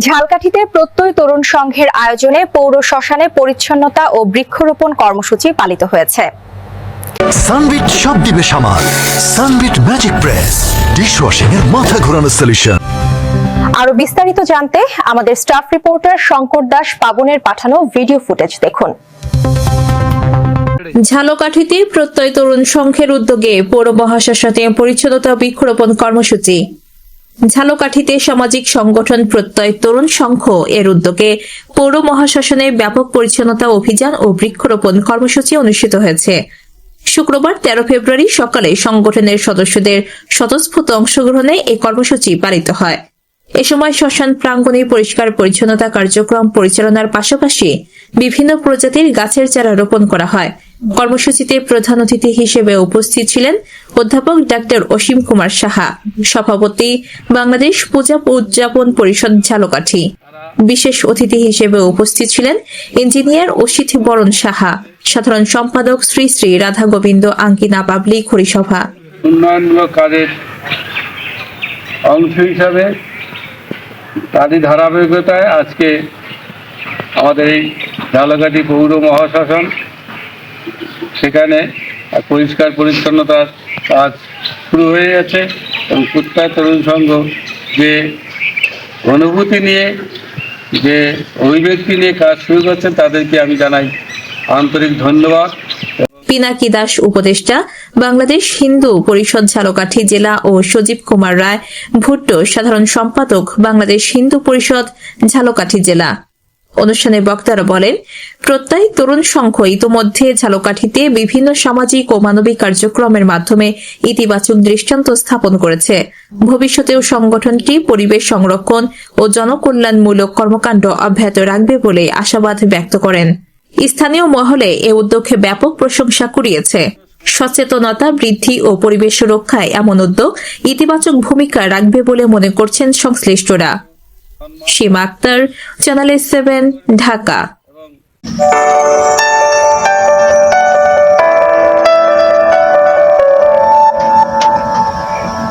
ঝালকাঠিতে প্রত্যয় তরুণ সংঘের আয়োজনে পৌর শ্মশানে পরিচ্ছন্নতা ও বৃক্ষরোপণ কর্মসূচি পালিত হয়েছে। সানবিট সব দিবে সামাল। Sunbit magic press. ডিশওয়াশিং এর মাথা ঘোরানো সলিউশন আরও বিস্তারিত জানতে আমাদের স্টাফ রিপোর্টার শঙ্কর দাস পাবনের পাঠানো ভিডিও ফুটেজ দেখুন। ঝালকাঠিতে প্রত্যয় তরুণ সংঘের উদ্যোগে পৌর মহাশ্মশানে পরিচ্ছন্নতা বৃক্ষরোপণ কর্মসূচি ঝালকাঠিতে সামাজিক সংগঠন প্রত্যয় তরুণ সংঘ এর উদ্যোগে পৌর মহাশ্মশানে ব্যাপক পরিচ্ছন্নতা অভিযান ও বৃক্ষরোপণ কর্মসূচি অনুষ্ঠিত হয়েছে। শুক্রবার তেরো ফেব্রুয়ারি সকালে সংগঠনের সদস্যদের স্বতঃস্ফূর্ত অংশগ্রহণে এই কর্মসূচি পালিত হয়। এ সময় শ্মশান প্রাঙ্গণে পরিষ্কার পরিচ্ছন্নতা কার্যক্রম পরিচালনার পাশাপাশি বিভিন্ন প্রজাতির গাছের চারা রোপণ করা হয়। কর্মসূচিতে প্রধান অতিথি হিসেবে উপস্থিত ছিলেন অধ্যাপক ডাক্তার অসীম কুমার সাহা, সভাপতি বাংলাদেশ পূজা উদযাপন পরিষদ ঝালকাঠি। বিশেষ অতিথি হিসেবে উপস্থিত ছিলেন ইঞ্জিনিয়ার অসিত বরণ সাহা, সাধারণ সম্পাদক শ্রী শ্রী রাধা গোবিন্দ আঙ্কিনা পাবলিক হরিসভা উন্নয়নমূলক কাজের অংশ হিসাবে তারই ধারাবাহিকতায় আজকে আমাদের এই ঝালকাঠি পৌর মহাশাসন সেখানে পরিষ্কার পরিচ্ছন্নতার কাজ শুরু হয়ে গেছে এবং প্রত্যয় তরুণ সংঘ যে অনুভূতি নিয়ে, যে অভিব্যক্তি নিয়ে কাজ শুরু করছেন তাদেরকে আমি জানাই আন্তরিক ধন্যবাদ। পিনাকি দাস উপদেষ্টা, বাংলাদেশ হিন্দু পরিষদ ঝালকাঠি জেলা ও সজীব কুমার রায়, ভুট্টো সাধারণ সম্পাদক, বাংলাদেশ হিন্দু পরিষদ ঝালকাঠি জেলা। অনুষ্ঠানে বক্তারা বলেন, প্রত্যয় তরুণ সংঘ ইতোমধ্যে ঝালকাঠিতে বিভিন্ন সামাজিক ও মানবিক কার্যক্রমের মাধ্যমে ইতিবাচক দৃষ্টান্ত স্থাপন করেছে। ভবিষ্যতেও সংগঠনটি পরিবেশ সংরক্ষণ ও জনকল্যাণমূলক কর্মকাণ্ড অব্যাহত রাখবে বলে আশাবাদ ব্যক্ত করেন। স্থানীয় মহলে এ উদ্যোগে ব্যাপক প্রশংসা কুড়িয়েছে। সচেতনতা, বৃদ্ধি ও পরিবেশ রক্ষায় এমন উদ্যোগ ইতিবাচক ভূমিকা রাখবে বলে মনে করছেন সংশ্লিষ্টরা। Sima Akter channel seven Dhaka